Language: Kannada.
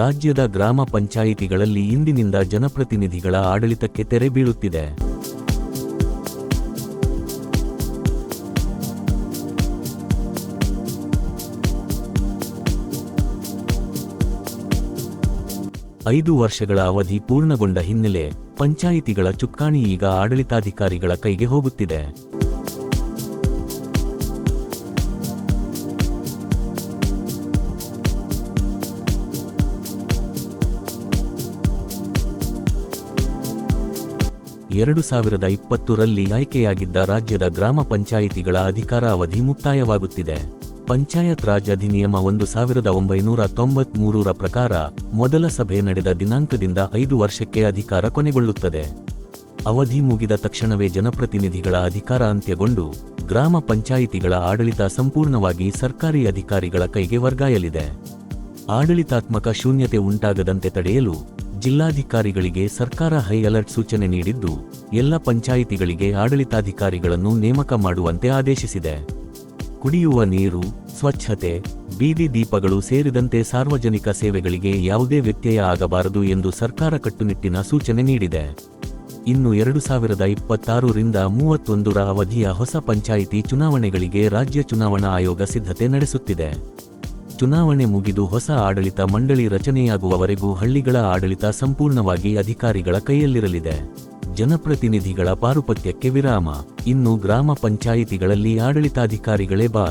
ರಾಜ್ಯದ ಗ್ರಾಮ ಪಂಚಾಯಿತಿಗಳಲ್ಲಿ ಇಂದಿನಿಂದ ಜನಪ್ರತಿನಿಧಿಗಳ ಆಡಳಿತಕ್ಕೆ ತೆರೆ ಬೀಳುತ್ತಿದೆ. ಐದು ವರ್ಷಗಳ ಅವಧಿ ಪೂರ್ಣಗೊಂಡ ಹಿನ್ನೆಲೆ ಪಂಚಾಯಿತಿಗಳ ಚುಕ್ಕಾಣಿ ಈಗ ಆಡಳಿತಾಧಿಕಾರಿಗಳ ಕೈಗೆ ಹೋಗುತ್ತಿದೆ. ಎರಡು ಸಾವಿರದ ಇಪ್ಪತ್ತರಲ್ಲಿ ಆಯ್ಕೆಯಾಗಿದ್ದ ರಾಜ್ಯದ ಗ್ರಾಮ ಪಂಚಾಯಿತಿಗಳ ಅಧಿಕಾರ ಅವಧಿ ಮುಕ್ತಾಯವಾಗುತ್ತಿದೆ. ಪಂಚಾಯತ್ ರಾಜ್ ಅಧಿನಿಯಮ ಒಂದು ಸಾವಿರದ ಒಂಬೈನೂರ ತೊಂಬತ್ಮೂರರ ಪ್ರಕಾರ ಮೊದಲ ಸಭೆ ನಡೆದ ದಿನಾಂಕದಿಂದ ಐದು ವರ್ಷಕ್ಕೆ ಅಧಿಕಾರ ಕೊನೆಗೊಳ್ಳುತ್ತದೆ. ಅವಧಿ ಮುಗಿದ ತಕ್ಷಣವೇ ಜನಪ್ರತಿನಿಧಿಗಳ ಅಧಿಕಾರ ಅಂತ್ಯಗೊಂಡು ಗ್ರಾಮ ಪಂಚಾಯಿತಿಗಳ ಆಡಳಿತ ಸಂಪೂರ್ಣವಾಗಿ ಸರ್ಕಾರಿ ಅಧಿಕಾರಿಗಳ ಕೈಗೆ ವರ್ಗಾಯಲಿದೆ. ಆಡಳಿತಾತ್ಮಕ ಶೂನ್ಯತೆ ಉಂಟಾಗದಂತೆ ತಡೆಯಲು ಜಿಲ್ಲಾಧಿಕಾರಿಗಳಿಗೆ ಸರ್ಕಾರ ಹೈ ಅಲರ್ಟ್ ಸೂಚನೆ ನೀಡಿದ್ದು, ಎಲ್ಲ ಪಂಚಾಯಿತಿಗಳಿಗೆ ಆಡಳಿತಾಧಿಕಾರಿಗಳನ್ನು ನೇಮಕ ಮಾಡುವಂತೆ ಆದೇಶಿಸಿದೆ. ಕುಡಿಯುವ ನೀರು, ಸ್ವಚ್ಛತೆ, ಬೀದಿ ದೀಪಗಳು ಸೇರಿದಂತೆ ಸಾರ್ವಜನಿಕ ಸೇವೆಗಳಿಗೆ ಯಾವುದೇ ವ್ಯತ್ಯಯ ಆಗಬಾರದು ಎಂದು ಸರ್ಕಾರ ಕಟ್ಟುನಿಟ್ಟಿನ ಸೂಚನೆ ನೀಡಿದೆ. ಇನ್ನು ಎರಡು ಸಾವಿರದ ಇಪ್ಪತ್ತಾರರಿಂದ ಮೂವತ್ತೊಂದರ ಅವಧಿಯ ಹೊಸ ಪಂಚಾಯಿತಿ ಚುನಾವಣೆಗಳಿಗೆ ರಾಜ್ಯ ಚುನಾವಣಾ ಆಯೋಗ ಸಿದ್ಧತೆ ನಡೆಸುತ್ತಿದೆ. ಚುನಾವಣೆ ಮುಗಿದು ಹೊಸ ಆಡಳಿತ ಮಂಡಳಿ ರಚನೆಯಾಗುವವರೆಗೂ ಹಳ್ಳಿಗಳ ಆಡಳಿತ ಸಂಪೂರ್ಣವಾಗಿ ಅಧಿಕಾರಿಗಳ ಕೈಯಲ್ಲಿರಲಿದೆ. ಜನಪ್ರತಿನಿಧಿಗಳ ಪಾರುಪತ್ಯಕ್ಕೆ ವಿರಾಮ. ಇನ್ನು ಗ್ರಾಮ ಪಂಚಾಯಿತಿಗಳಲ್ಲಿ ಆಡಳಿತಾಧಿಕಾರಿಗಳೇ ಬಾ.